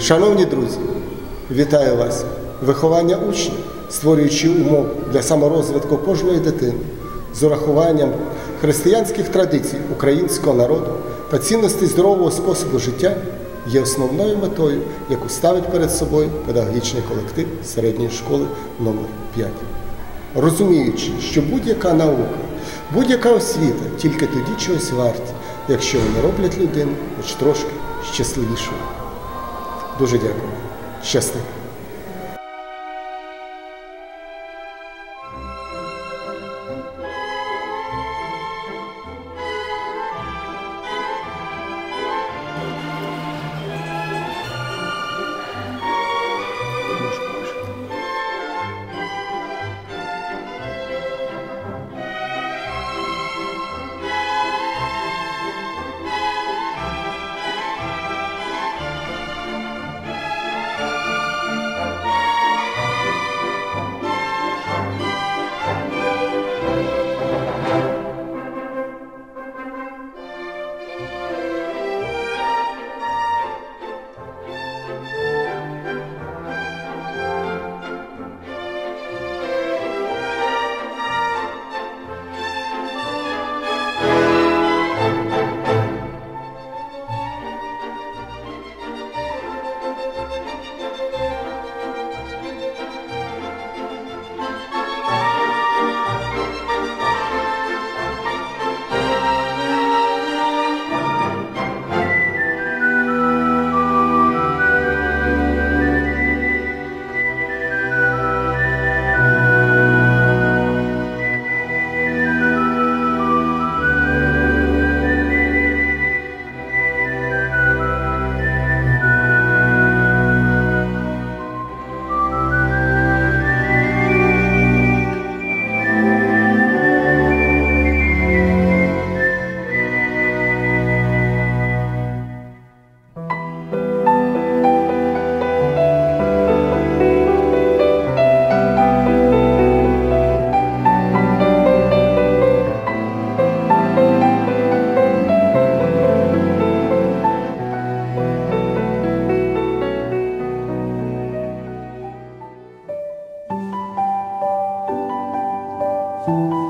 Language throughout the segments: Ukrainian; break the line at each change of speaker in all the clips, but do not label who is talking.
Шановні друзі, вітаю вас! Виховання учнів, створюючи умов для саморозвитку кожної дитини з урахуванням християнських традицій українського народу та цінностей здорового способу життя є основною метою, яку ставить перед собою педагогічний колектив середньої школи номер 5 Розуміючи, що будь-яка наука, будь-яка освіта тільки тоді чогось варті, якщо вони роблять людину хоч трошки щасливішою. Дуже дякую. Щасти.
Якщо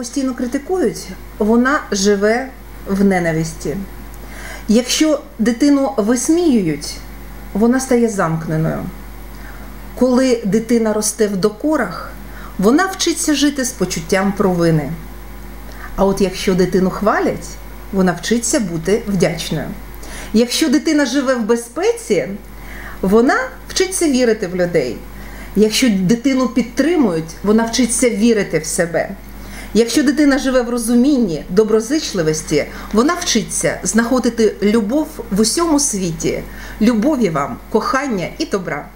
постійно критикують, вона живе в ненависті. Якщо дитину висміюють, вона стає замкненою. Коли дитина росте в докорах, вона вчиться жити з почуттям провини. А от якщо дитину хвалять, вона вчиться бути вдячною. Якщо дитина живе в безпеці, вона вчиться вірити в людей. Якщо дитину підтримують, вона вчиться вірити в себе. Якщо дитина живе в розумінні, доброзичливості, вона вчиться знаходити любов в усьому світі, любові вам, кохання і добра.